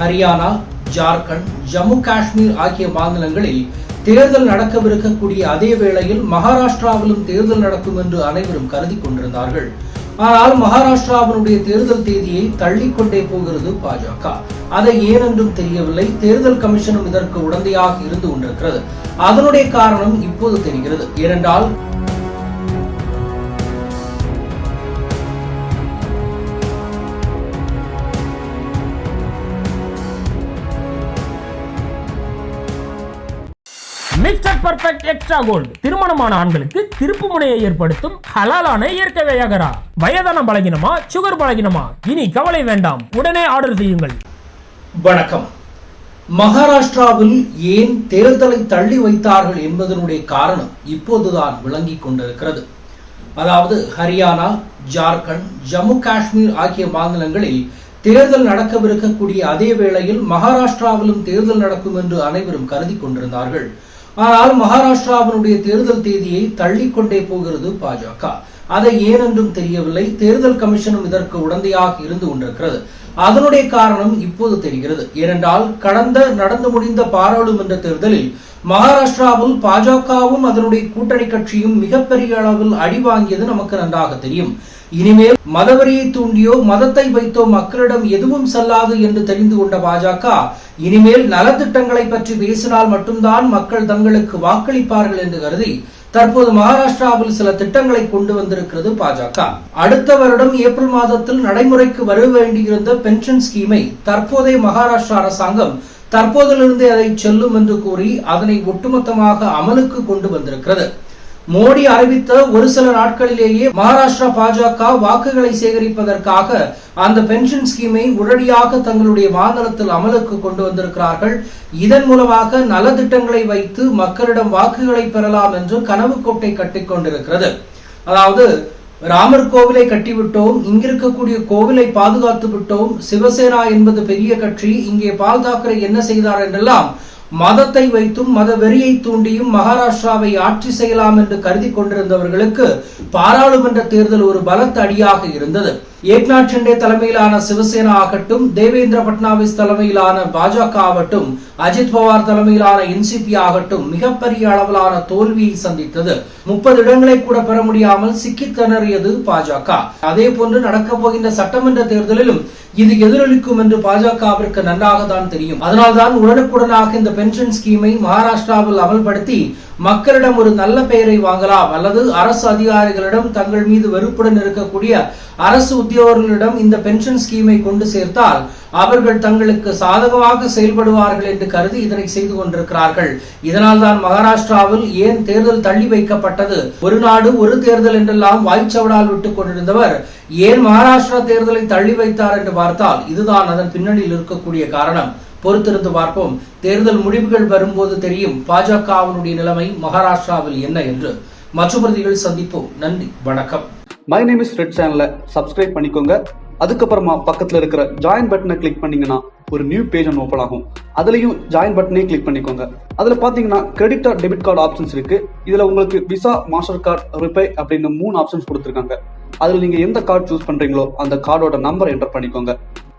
ஹரியானா ஜார்க்கண்ட் ஜம்மு காஷ்மீர் ஆகிய மாநிலங்களில் தேர்தல் நடக்கவிருக்கக்கூடிய அதே வேளையில் மகாராஷ்டிராவிலும் தேர்தல் நடக்கும் என்று அனைவரும் கருதி கொண்டிருந்தார்கள். ஆனால் மகாராஷ்டிராவினுடைய தேர்தல் தேதியை தள்ளிக்கொண்டே போகிறது பாஜக. அதை ஏனென்றும் தெரியவில்லை. தேர்தல் கமிஷனும் இதற்கு உடந்தையாக இருந்து கொண்டிருக்கிறது. அதனுடைய காரணம் இப்போது தெரிகிறது. ஏனென்றால் மிஸ்டர் பர்ஃபெக்ட் எக்ஸ்ட்ரா கோல்டு திருமணமான ஆண்களுக்கு திருப்பு முனையை ஏற்படுத்தும் ஹலாலான இயற்கை வியாகரா. வயதான பலகினமா சுகர் பலகினமா? இனி கவலை வேண்டாம். உடனே ஆர்டர் செய்யுங்கள். வணக்கம். மகாராஷ்டிராவில் ஏன் தேர்தலை தள்ளி வைத்தார்கள் என்பதனுடைய காரணம் இப்போதுதான் விளங்கிக் கொண்டிருக்கிறது. அதாவது ஹரியானா ஜார்க்கண்ட் ஜம்மு காஷ்மீர் ஆகிய மாநிலங்களில் தேர்தல் நடக்கவிருக்கக்கூடிய அதே வேளையில் மகாராஷ்டிராவிலும் தேர்தல் நடக்கும் என்று அனைவரும் கருதி கொண்டிருந்தார்கள். ஆனால் மகாராஷ்டிராவினுடைய தேர்தல் தேதியை தள்ளிக்கொண்டே போகிறது பாஜக. அதை ஏனென்றும் தெரியவில்லை. தேர்தல் கமிஷனும் இதற்கு உடந்தையாக இருந்து கொண்டிருக்கிறது. அதனுடைய காரணம் இப்போது தெரிகிறது. ஏனென்றால் கடந்த நடந்து முடிந்த பாராளுமன்ற தேர்தலில் மகாராஷ்டிராவில் பாஜகவும் அதனுடைய கூட்டணி கட்சியும் மிகப்பெரிய அளவில் அடி வாங்கியது நமக்கு நன்றாக தெரியும். இனிமேல் மதவரியை தூண்டியோ மதத்தை வைத்தோ மக்களிடம் எதுவும் செல்லாது என்று தெரிந்து கொண்ட பாஜக இனிமேல் நலத்திட்டங்களை பற்றி பேசினால் மட்டும்தான் மக்கள் தங்களுக்கு வாக்களிப்பார்கள் என்று கருதி தற்போது மகாராஷ்டிராவில் சில திட்டங்களை கொண்டு வந்திருக்கிறது பாஜக. அடுத்த வருடம் ஏப்ரல் மாதத்தில் நடைமுறைக்கு வர வேண்டியிருந்த பென்ஷன் ஸ்கீமை தற்போதைய மகாராஷ்டிரா அரசாங்கம் தற்போதிலிருந்து அதை செல்லும் என்று கூறி அதனை ஒட்டுமொத்தமாக அமலுக்கு கொண்டு வந்திருக்கிறது. மோடி அறிவித்த ஒரு சில நாட்களிலேயே மகாராஷ்டிரா பாஜக வாக்குகளை சேகரிப்பதற்காக அந்த பென்ஷன் ஸ்கீமை உடனடியாக தங்களுடைய மாநிலத்தில் அமலுக்கு கொண்டு வந்திருக்கிறார்கள். இதன் மூலமாக நலத்திட்டங்களை வைத்து மக்களிடம் வாக்குகளை பெறலாம் என்று கனவு கோட்டை கட்டிக் கொண்டிருக்கிறது. அதாவது ராமர் கோவிலை கட்டிவிட்டோம் இங்கிருக்கக்கூடிய கோவிலை பாதுகாத்து விட்டோம் சிவசேனா என்பது பெரிய கட்சி இங்கே பால் தாக்கரே என்ன செய்தார் என்றெல்லாம் மதத்தை வைத்தும் மத வெறியை தூண்டியும் மகாராஷ்டிராவை ஆட்சி செய்யலாம் என்று கருதி கொண்டிருந்தவர்களுக்கு பாராளுமன்ற தேர்தல் ஒரு பலத்த அடியாக இருந்தது. ஏக்நாத் ஷிண்டே தலைமையிலான சிவசேனா ஆகட்டும் தேவேந்திர பட்னாவிஸ் தலைமையிலான பாஜக ஆகட்டும் அஜித் பவார் தலைமையிலான என்சிபி ஆகட்டும் மிகப்பெரிய அளவிலான தோல்வியை சந்தித்தது. முப்பது இடங்களை கூட பெற முடியாமல் சிக்கி திணறியது பாஜக. அதே போன்று நடக்க போகின்ற சட்டமன்ற தேர்தலிலும் இது எதிரொலிக்கும் என்று பாஜகவிற்கு நன்றாக தான் தெரியும். அதனால்தான் உடனுக்குடனாக இந்த பென்ஷன் ஸ்கீமை மகாராஷ்டிராவில் அமல்படுத்தி மக்களிடம் ஒரு நல்ல பெயரை வாங்கலாம். அல்லது அரசு அதிகாரிகளிடம் தங்கள் மீது வெறுப்புடன் இருக்கக்கூடிய அரசு உத்தியோகர்களிடம் இந்த பென்ஷன் ஸ்கீமை கொண்டு சேர்த்தால் அவர்கள் தங்களுக்கு சாதகமாக செயல்படுவார்கள் என்று கருதி இதனை செய்து கொண்டிருக்கிறார்கள். இதனால் தான் மகாராஷ்டிராவில் ஏன் தேர்தல் தள்ளி வைக்கப்பட்டது? ஒரு நாடு ஒரு தேர்தல் என்றெல்லாம் வாய்ச்சவடால் விட்டுக் கொண்டிருந்தவர் ஏன் மகாராஷ்டிரா தேர்தலை தள்ளி வைத்தார் என்று பார்த்தால் இதுதான் அதன் பின்னணியில் இருக்கக்கூடிய காரணம். பொறுத்திருந்து பார்ப்போம். தேர்தல் முடிவுகள் வரும்போது தெரியும் பாஜகவினுடைய நிலைமை மகாராஷ்டிராவில் என்ன என்று. மற்ற பிரதிகள் சந்திப்போம். நன்றி வணக்கம். மை நேம் இஸ் ரெட் சேனலை சப்ஸ்கிரைப் பண்ணிக்கோங்க. அதுக்கப்புறமா பக்கத்தில் இருக்கிற ஜாயின் பட்டனை கிளிக் பண்ணீங்கன்னா ஒரு நியூ பேஜ் ஒன்று ஓப்பன் ஆகும். அதுலேயும் ஜாயின் பட்டனே கிளிக் பண்ணிக்கோங்க. அதில் பார்த்தீங்கன்னா credit or debit card options இருக்கு. இதில் உங்களுக்கு விசா மாஸ்டர் கார்டு ரிப்பே அப்படின்னு மூணு ஆப்ஷன்ஸ் கொடுத்துருக்காங்க. அதில் நீங்கள் எந்த கார்டு சூஸ் பண்ணுறீங்களோ அந்த கார்டோட நம்பர் என்டர் பண்ணிக்கோங்க.